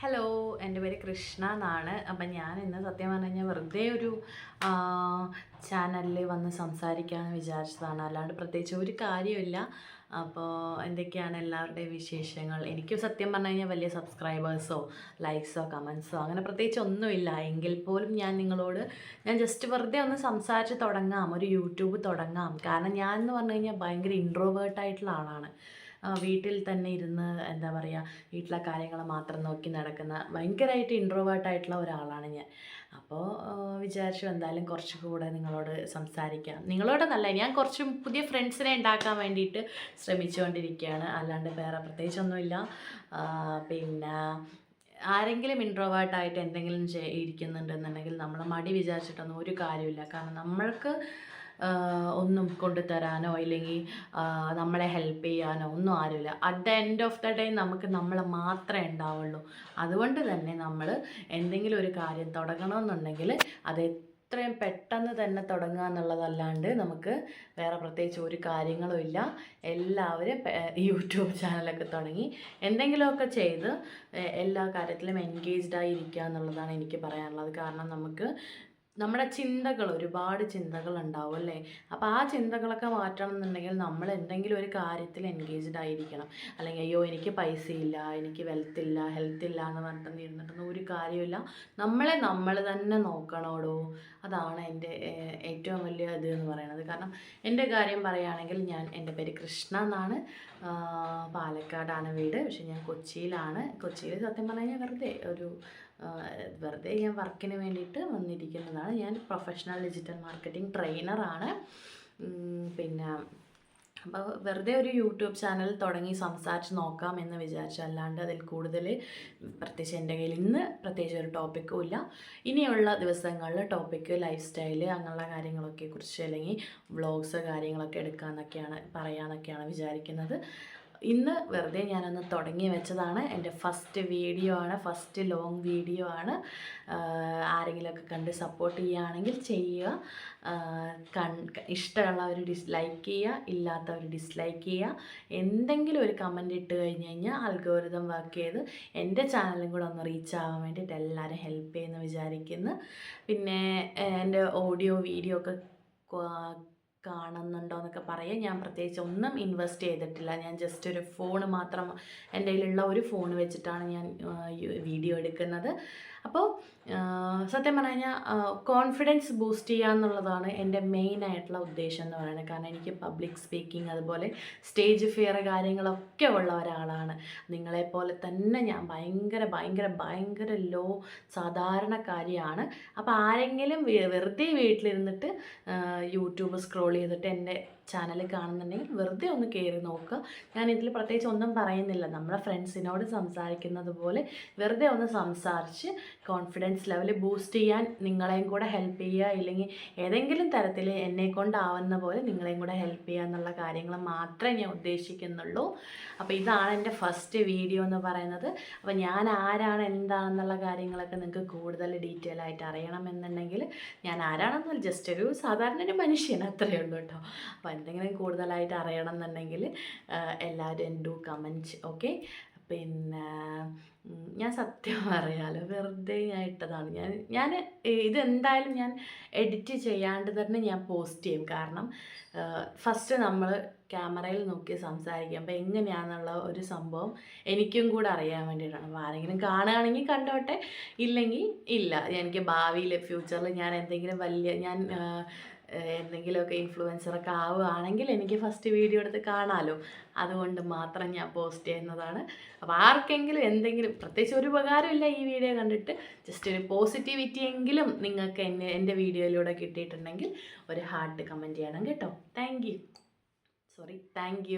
Hello എന്റെ പേര് കൃഷ്ണ എന്നാണ്. അപ്പം ഞാൻ ഇന്ന് സത്യം പറഞ്ഞു കഴിഞ്ഞാൽ വെറുതെ ഒരു ചാനലിൽ വന്ന് സംസാരിക്കാമെന്ന് വിചാരിച്ചതാണ്. അല്ലാണ്ട് പ്രത്യേകിച്ച് ഒരു കാര്യമില്ല അപ്പോൾ എന്തൊക്കെയാണ് എല്ലാവരുടെയും വിശേഷങ്ങൾ? എനിക്ക് സത്യം പറഞ്ഞു കഴിഞ്ഞാൽ വലിയ സബ്സ്ക്രൈബേഴ്സോ ലൈക്സോ കമൻസോ അങ്ങനെ പ്രത്യേകിച്ച് ഒന്നുമില്ല. എങ്കിൽ പോലും ഞാൻ നിങ്ങളോട് ഞാൻ ജസ്റ്റ് വെറുതെ ഒന്ന് സംസാരിച്ച് തുടങ്ങാം. ഒരു യൂട്യൂബ് തുടങ്ങാം. കാരണം ഞാൻ എന്ന് പറഞ്ഞു കഴിഞ്ഞാൽ ഭയങ്കര ഇൻട്രോവേർട്ടായിട്ടുള്ള ആളാണ്. വീട്ടിൽ തന്നെ ഇരുന്ന് എന്താ പറയുക വീട്ടിലെ കാര്യങ്ങൾ മാത്രം നോക്കി നടക്കുന്ന ഭയങ്കരമായിട്ട് ഇൻട്രോവേർട്ട് ആയിട്ടുള്ള ഒരാളാണ് ഞാൻ. അപ്പോൾ വിചാരിച്ചു എന്തായാലും കുറച്ചുകൂടെ നിങ്ങളോട് സംസാരിക്കാം. നിങ്ങളോടൊന്നല്ല ഞാൻ കുറച്ച് പുതിയ ഫ്രണ്ട്സിനെ ഉണ്ടാക്കാൻ വേണ്ടിയിട്ട് ശ്രമിച്ചുകൊണ്ടിരിക്കുകയാണ്. അല്ലാണ്ട് വേറെ പ്രത്യേകിച്ചൊന്നുമില്ല. പിന്നെ ആരെങ്കിലും ഇൻട്രോവേർട്ടായിട്ട് എന്തെങ്കിലും ഇരിക്കുന്നുണ്ടെന്നുണ്ടെങ്കിൽ നമ്മൾ മടി വിചാരിച്ചിട്ടൊന്നും ഒരു കാര്യമില്ല കാരണം നമ്മൾക്ക് ഒന്നും കൊണ്ടുതരാനോ ഇല്ലെങ്കിൽ നമ്മളെ ഹെൽപ്പ് ചെയ്യാനോ ഒന്നും ആരുമില്ല. At the end of the day നമുക്ക് നമ്മളെ മാത്രമേ ഉണ്ടാവുള്ളൂ. അതുകൊണ്ട് തന്നെ നമ്മൾ എന്തെങ്കിലും ഒരു കാര്യം തുടങ്ങണമെന്നുണ്ടെങ്കിൽ അത് എത്രയും പെട്ടെന്ന് തന്നെ തുടങ്ങുക എന്നുള്ളതല്ലാണ്ട് നമുക്ക് വേറെ പ്രത്യേകിച്ച് ഒരു കാര്യങ്ങളും ഇല്ല. എല്ലാവരും യൂട്യൂബ് ചാനലൊക്കെ തുടങ്ങി എന്തെങ്കിലുമൊക്കെ ചെയ്ത് എല്ലാ കാര്യത്തിലും എൻഗേജ്ഡ് ആയി ഇരിക്കുക എന്നുള്ളതാണ് എനിക്ക് പറയാനുള്ളത്. കാരണം നമുക്ക് നമ്മുടെ ചിന്തകൾ ഒരുപാട് ചിന്തകൾ ഉണ്ടാവും അല്ലേ? അപ്പോൾ ആ ചിന്തകളൊക്കെ മാറ്റണം എന്നുണ്ടെങ്കിൽ നമ്മൾ എന്തെങ്കിലും ഒരു കാര്യത്തിൽ എൻഗേജ്ഡ് ആയിരിക്കണം. അല്ലെങ്കിൽ അയ്യോ എനിക്ക് പൈസ ഇല്ല എനിക്ക് വെൽത്ത് ഇല്ല ഹെൽത്ത് ഇല്ല എന്ന് പറഞ്ഞിട്ടൊന്നും ഇരുന്നിട്ടൊന്നും ഒരു കാര്യമില്ല നമ്മളെ നമ്മൾ തന്നെ നോക്കണോടോ? അതാണ് എന്റെ ഏറ്റവും വലിയ ഇത് എന്ന് പറയുന്നത്. കാരണം എന്റെ കാര്യം പറയുകയാണെങ്കിൽ ഞാൻ എന്റെ പേര് കൃഷ്ണ എന്നാണ്. പാലക്കാടാണ് വീട്. പക്ഷെ ഞാൻ കൊച്ചിയിലാണ്. കൊച്ചിയിൽ സത്യം പറഞ്ഞാൽ ഞാൻ വെറുതെ ഒരു വെറുതെ ഞാൻ വർക്കിന് വേണ്ടിയിട്ട് വന്നിരിക്കുന്നതാണ്. ഞാൻ പ്രൊഫഷണൽ ഡിജിറ്റൽ മാർക്കറ്റിംഗ് ട്രെയിനറാണ് പിന്നെ അപ്പോൾ വെറുതെ ഒരു യൂട്യൂബ് ചാനൽ തുടങ്ങി സംസാരിച്ച് നോക്കാം എന്ന് വിചാരിച്ചു. അല്ലാണ്ട് അതിൽ കൂടുതൽ പ്രത്യേകിച്ച് എന്റെ കയ്യിൽ ഇന്ന് പ്രത്യേകിച്ച് ഒരു ടോപ്പിക്കും ഇല്ല. ഇനിയുള്ള ദിവസങ്ങളിൽ ടോപ്പിക്ക് ലൈഫ് സ്റ്റൈൽ അങ്ങനെയുള്ള കാര്യങ്ങളൊക്കെ കുറിച്ച് അല്ലെങ്കിൽ വ്ളോഗ്സ് കാര്യങ്ങളൊക്കെ എടുക്കാമെന്നൊക്കെയാണ് പറയാമെന്നൊക്കെയാണ് വിചാരിക്കുന്നത്. ഇന്ന് വെറുതെ ഞാനൊന്ന് തുടങ്ങി വെച്ചതാണ്. എന്റെ ഫസ്റ്റ് വീഡിയോ ആണ് ഫസ്റ്റ് ലോങ് വീഡിയോ ആണ്. ആരെങ്കിലുമൊക്കെ കണ്ട് സപ്പോർട്ട് ചെയ്യുകയാണെങ്കിൽ ചെയ്യുക. ഇഷ്ടമുള്ളവർ ഡിസ്ലൈക്ക് ചെയ്യുക. ഇല്ലാത്തവർ ഡിസ്ലൈക്ക് ചെയ്യുക. എന്തെങ്കിലും ഒരു കമന്റ് ഇട്ട് കഴിഞ്ഞ് കഴിഞ്ഞാൽ അൽഗോരിതം വർക്ക് ചെയ്ത് എന്റെ ചാനലും കൂടെ ഒന്ന് റീച്ച് ആവാൻ വേണ്ടിയിട്ട് എല്ലാവരും ഹെൽപ്പ് ചെയ്യുമെന്ന് വിചാരിക്കുന്നു. പിന്നെ എന്റെ ഓഡിയോ വീഡിയോ ഒക്കെ കാണുന്നുണ്ടോ എന്നൊക്കെ പറയാം. ഞാൻ പ്രത്യേകിച്ച് ഒന്നും ഇൻവെസ്റ്റ് ചെയ്തിട്ടില്ല. ഞാൻ ജസ്റ്റ് ഒരു ഫോൺ മാത്രം എന്റെ കയ്യിലുള്ള ഒരു ഫോൺ വെച്ചിട്ടാണ് ഞാൻ വീഡിയോ എടുക്കുന്നത്. അപ്പോൾ സത്യം പറഞ്ഞു കഴിഞ്ഞാൽ കോൺഫിഡൻസ് ബൂസ്റ്റ് ചെയ്യുക എന്നുള്ളതാണ് എന്റെ മെയിൻ ആയിട്ടുള്ള ഉദ്ദേശം എന്ന് പറയുന്നത്. കാരണം എനിക്ക് പബ്ലിക് സ്പീക്കിംഗ് അതുപോലെ സ്റ്റേജ് ഫിയർ കാര്യങ്ങളൊക്കെ ഉള്ള ഒരാളാണ്. നിങ്ങളെപ്പോലെ തന്നെ ഞാൻ ഭയങ്കര ഭയങ്കര ഭയങ്കര ലോ സാധാരണക്കാരിയാണ്. അപ്പോൾ ആരെങ്കിലും വെറുതെ വീട്ടിലിരുന്നിട്ട് യൂട്യൂബ് സ്ക്രോൾ ചെയ്തിട്ട് എന്റെ ചാനൽ കാണുന്നുണ്ടെങ്കിൽ വെറുതെ ഒന്ന് കയറി നോക്കുക. ഞാൻ ഇതിൽ പ്രത്യേകിച്ച് ഒന്നും പറയുന്നില്ല. നമ്മുടെ ഫ്രണ്ട്സിനോട് സംസാരിക്കുന്നത് പോലെ വെറുതെ ഒന്ന് സംസാരിച്ച് കോൺഫിഡൻസ് ലെവൽ ബൂസ്റ്റ് ചെയ്യാൻ നിങ്ങളെയും കൂടെ ഹെൽപ്പ് ചെയ്യുക. ഇല്ലെങ്കിൽ ഏതെങ്കിലും തരത്തിൽ എന്നെ കൊണ്ടാവുന്ന പോലെ നിങ്ങളെയും കൂടെ ഹെൽപ്പ് ചെയ്യുക എന്നുള്ള കാര്യങ്ങൾ മാത്രമേ ഞാൻ ഉദ്ദേശിക്കുന്നുള്ളൂ. അപ്പോൾ ഇതാണ് എന്റെ ഫസ്റ്റ് വീഡിയോ എന്ന് പറയുന്നത്. അപ്പോൾ ഞാൻ ആരാണ് എന്താണെന്നുള്ള കാര്യങ്ങളൊക്കെ നിങ്ങൾക്ക് കൂടുതൽ ഡീറ്റെയിൽ ആയിട്ട് അറിയണമെന്നുണ്ടെങ്കിൽ ഞാൻ ആരാണെന്നല്ല ജസ്റ്റ് ഒരു സാധാരണ ഒരു മനുഷ്യൻ അത്രയേ ഉള്ളൂ കേട്ടോ. അപ്പോൾ എന്തെങ്കിലും കൂടുതലായിട്ട് അറിയണം എന്നുണ്ടെങ്കിൽ എല്ലാവരും ഡു കമന്റ് ഓക്കെ പിന്നെ ഞാൻ സത്യം പറയാലോ വെറുതെ ഞാൻ ഇട്ടതാണ്. ഞാൻ ഞാൻ ഇതെന്തായാലും ഞാൻ എഡിറ്റ് ചെയ്യാണ്ട് തന്നെ ഞാൻ പോസ്റ്റ് ചെയ്യും. കാരണം ഫസ്റ്റ് നമ്മൾ ക്യാമറയിൽ നോക്കി സംസാരിക്കാം. അപ്പോൾ എങ്ങനെയാണെന്നുള്ള ഒരു സംഭവം എനിക്കും കൂടെ അറിയാൻ വേണ്ടിയിട്ടാണ്. അപ്പോൾ ആരെങ്കിലും കാണുകയാണെങ്കിൽ കണ്ടോട്ടെ. ഇല്ലെങ്കിൽ ഇല്ല. എനിക്ക് ഭാവിയിൽ ഫ്യൂച്ചറിൽ ഞാൻ എന്തെങ്കിലും വലിയ ഞാൻ എന്തെങ്കിലുമൊക്കെ ഇൻഫ്ലുവൻസറൊക്കെ ആവുകയാണെങ്കിൽ എനിക്ക് ഫസ്റ്റ് വീഡിയോ എടുത്ത് കാണാമല്ലോ അതുകൊണ്ട് മാത്രം ഞാൻ പോസ്റ്റ് ചെയ്യുന്നതാണ്. അപ്പോൾ ആർക്കെങ്കിലും എന്തെങ്കിലും പ്രത്യേകിച്ച് ഒരു ഉപകാരമില്ല ഈ വീഡിയോ കണ്ടിട്ട് ജസ്റ്റ് ഒരു പോസിറ്റിവിറ്റി എങ്കിലും നിങ്ങൾക്ക് എന്നെ എന്റെ വീഡിയോയിലൂടെ കിട്ടിയിട്ടുണ്ടെങ്കിൽ ഒരു ഹാർട്ട് കമന്റ് ചെയ്യണം കേട്ടോ. Thank sorry thank